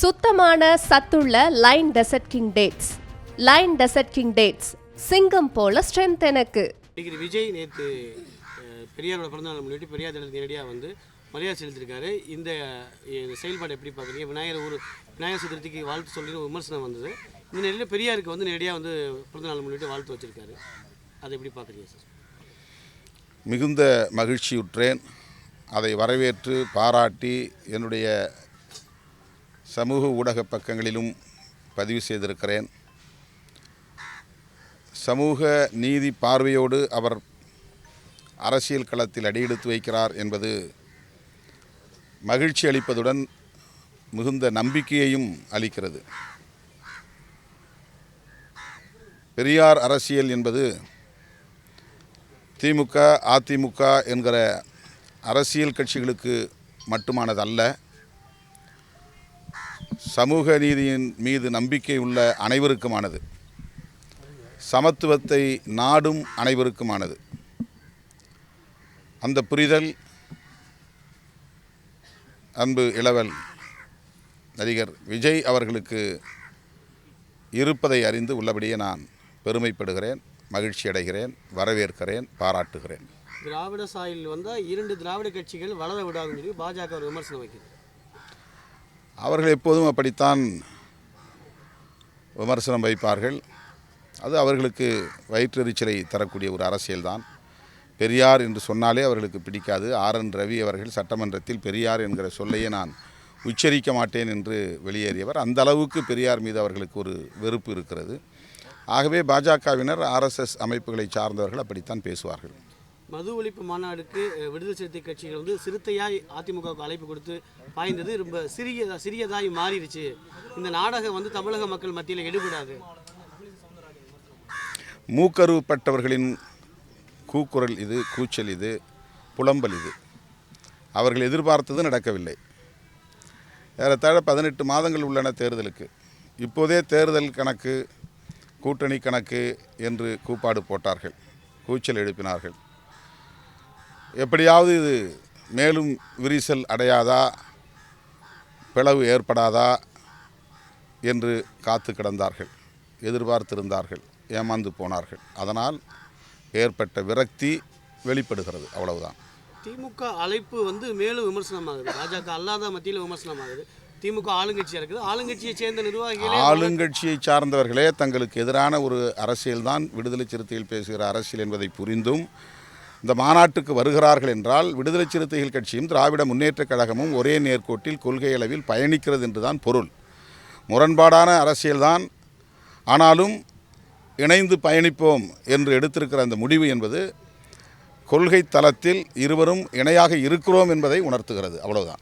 சுத்தமான சத்துள்ள Lion desert king dates. Lion desert king dates. சிங்கம் போல ஸ்ட்ரென்த் எனக்கு. நடிகர் விஜய் நேற்று பெரியாரோட பிறந்தநாள் முன்னிட்டு பெரியார் தினத்துக்கு நேரடியாக வந்து மரியாதை செலுத்தியிருக்காரு. இந்த செயல்பாடு எப்படி பார்க்குறீங்க? விநாயகர் ஒரு விநாயகர் சதுர்த்திக்கு வாழ்த்து சொல்லி ஒரு விமர்சனம் வந்தது. இந்த நிலையில் பெரியாருக்கு வந்து நேரடியாக வந்து பிறந்தநாள் முன்னிட்டு வாழ்த்து வச்சிருக்காரு. அதை எப்படி பார்க்குறீங்க சார்? மிகுந்த மகிழ்ச்சியுற்றேன். அதை வரவேற்று பாராட்டி என்னுடைய சமூக ஊடக பக்கங்களிலும் பதிவு செய்திருக்கிறேன். சமூக நீதி பார்வையோடு அவர் அரசியல் களத்தில் அடியெடுத்து வைக்கிறார் என்பது மகிழ்ச்சி அளிப்பதுடன் மிகுந்த நம்பிக்கையையும் அளிக்கிறது. பெரியார் அரசியல் என்பது திமுக அதிமுக என்கிற அரசியல் கட்சிகளுக்கு மட்டுமானதல்ல. சமூக நீதியின் மீது நம்பிக்கை உள்ள அனைவருக்குமானது. சமத்துவத்தை நாடும் அனைவருக்குமானது. அந்த புரிதல் அன்பு இளவல் நடிகர் விஜய் அவர்களுக்கு இருப்பதை அறிந்து உள்ளபடியே நான் பெருமைப்படுகிறேன் மகிழ்ச்சி அடைகிறேன் வரவேற்கிறேன் பாராட்டுகிறேன். திராவிட சாயில் வந்தால் இரண்டு திராவிட கட்சிகள் வளர விடாதுன்னு சொல்லி பாஜக ஒரு விமர்சனம் வைக்கிறது அவர்கள் எப்போதும் அப்படித்தான் விமர்சனம் வைப்பார்கள். அது அவர்களுக்கு வயிற்றெரிச்சலை தரக்கூடிய ஒரு அரசியல்தான். பெரியார் என்று சொன்னாலே அவர்களுக்கு பிடிக்காது. ஆர். என். ரவி அவர்கள் சட்டமன்றத்தில் பெரியார் என்கிற சொல்லையே நான் உச்சரிக்க மாட்டேன் என்று வெளியேறியவர். அந்த அளவுக்கு பெரியார் மீது அவர்களுக்கு ஒரு வெறுப்பு இருக்கிறது. ஆகவே பாஜகவினர் ஆர்எஸ்எஸ் அமைப்புகளை சார்ந்தவர்கள் அப்படித்தான் பேசுவார்கள். மது ஒழிப்பு மாநாடுக்கு விடுதலை சிறுத்தை கட்சிகள் வந்து சிறுத்தையாய் அதிமுகவுக்கு அழைப்பு கொடுத்து பாய்ந்தது. ரொம்ப சிறிய சிறியதாய் மாறிடுச்சு. இந்த நாடகம் வந்து தமிழக மக்கள் மத்தியில் எடுபடாது. மூக்கருப்பட்டவர்களின் கூக்குரல் இது கூச்சல் இது புலம்பல் இது. அவர்கள் எதிர்பார்த்தது நடக்கவில்லை. ஏறத்தாழ பதினெட்டு மாதங்கள் உள்ளன தேர்தலுக்கு. இப்போதே தேர்தல் கணக்கு கூட்டணி கணக்கு என்று கூப்பாடு போட்டார்கள். கூச்சல் எழுப்பினார்கள். எப்படியாவது இது மேலும் விரிசல் அடையாதா? பிளவு ஏற்படாதா? என்று காத்து கிடந்தார்கள். எதிர்பார்த்திருந்தார்கள். ஏமாந்து போனார்கள். அதனால் ஏற்பட்ட விரக்தி வெளிப்படுகிறது. அவ்வளவுதான். திமுக அழைப்பு வந்து மேலும் விமர்சனமாகுது. பாஜக அல்லாத மத்தியில் விமர்சனமாகுது. திமுக ஆளுங்கட்சியாக இருக்குது. ஆளுங்கட்சியை சேர்ந்த நிர்வாகிகளே ஆளுங்கட்சியை சார்ந்தவர்களே தங்களுக்கு எதிரான ஒரு அரசியல்தான் விடுதலை சிறுத்தைகள் பேசுகிற அரசியல் என்பதை புரிந்தும் இந்த மாநாட்டுக்கு வருகிறார்கள் என்றால் விடுதலை சிறுத்தைகள் கட்சியும் திராவிட முன்னேற்றக் கழகமும் ஒரே நேர்கோட்டில் கொள்கை அளவில் பயணிக்கிறது என்றுதான் பொருள். முரண்பாடான அரசியல்தான் ஆனாலும் இணைந்து பயணிப்போம் என்று எடுத்திருக்கிற அந்த முடிவு என்பது கொள்கை தளத்தில் இருவரும் இணையாக இருக்கிறோம் என்பதை உணர்த்துகிறது. அவ்வளவுதான்.